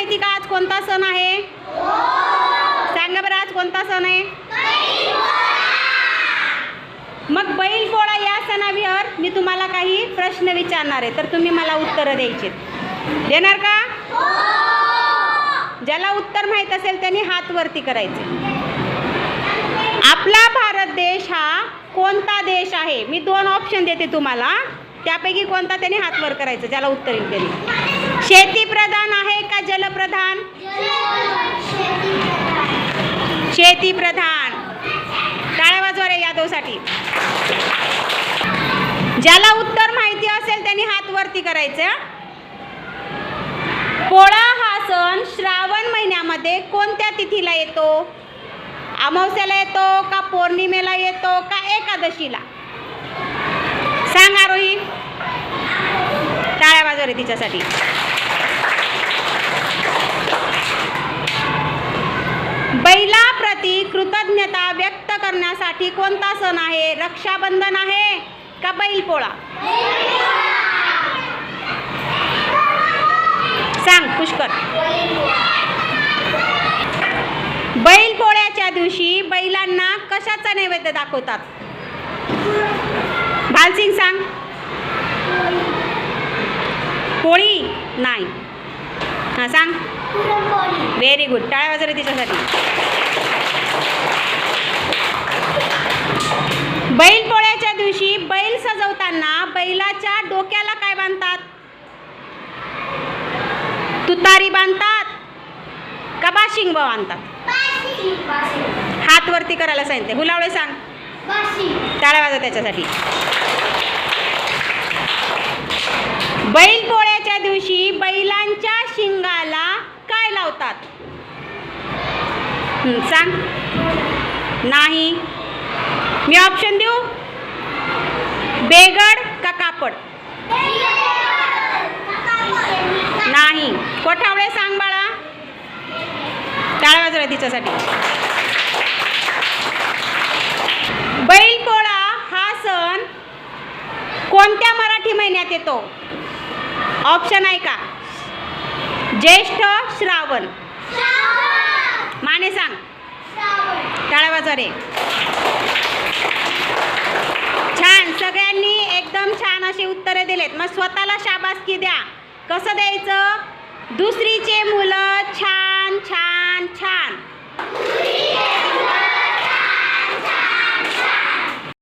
माहिती का आज कोणता सण आहे? सांगा बरं आज कोणता सण आहे? मग बैलपोळा या सणाविवर मी तुम्हाला काही प्रश्न विचारणार आहे तर तुम्ही मला उत्तरं द्यायची देणार का? ज्याला उत्तर माहीत असेल त्यांनी हात वरती करायचे. आपला भारत देश हा कोणता देश आहे? मी दोन ऑप्शन देते तुम्हाला. त्यापैकी कोणता त्याने हात वर करायचं ज्याला उत्तर येईल त्यांनी. शेती प्रधान आहे का जलप्रधान? शेती प्रधान टाळ्या वाजवा रे यादवसाठी. ज्याला उत्तर माहिती असेल त्यांनी हात वरती करायचं पोळा हा सण श्रावण महिन्यामध्ये कोणत्या तिथीला येतो? अमावस्याला येतो का पौर्णिमेला येतो का एकादशीला? सांगा रोही टाळ्या वाजवा तिच्यासाठी. कृतज्ञता व्यक्त करण्यासाठी कोणता सण आहे? रक्षाबंधन आहे का बैलपोळा? सांग पुष्कर. बैलपोळ्याच्या दिवशी बैलांना कशाचा नैवेद्य दाखवतात? भालसिंग सांग. पोळी? नाही. हां सांग. व्हेरी गुड टाळ्या वाजवले तिच्यासाठी. बैलाच्या डोक्याला काय बांधतात? तुतारी बांधतात का बाशिंग बांधतात हात वरती करायला सांगितले. हुलावळे सांग. टाळ्या वाजव त्याच्यासाठी. बैल पोळ्याच्या दिवशी बैलांच्या शिंगाला काय लावतात? सांग. नाही. मी ऑप्शन देऊ? बेगड कापड. नाही. कोठावळे सांग बाळा. वाजवा तिच्यासाठी. बैलपोळा हा सण कोणत्या मराठी महिन्यात येतो? ऑप्शन आहे का? ज्येष्ठ श्रावण. माने सांग. टाळ्या वाजवा रे छान सगळ्यांनी एकदम छान अशी उत्तरे दिलेत. मग स्वतःला शाबासकी द्या. कसं द्यायचं? दुसरीचे मुलं छान छान छान